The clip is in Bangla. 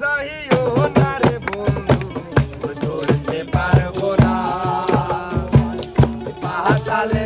যাইও না রে বন্ধু ধরতে পারব না। পাতালে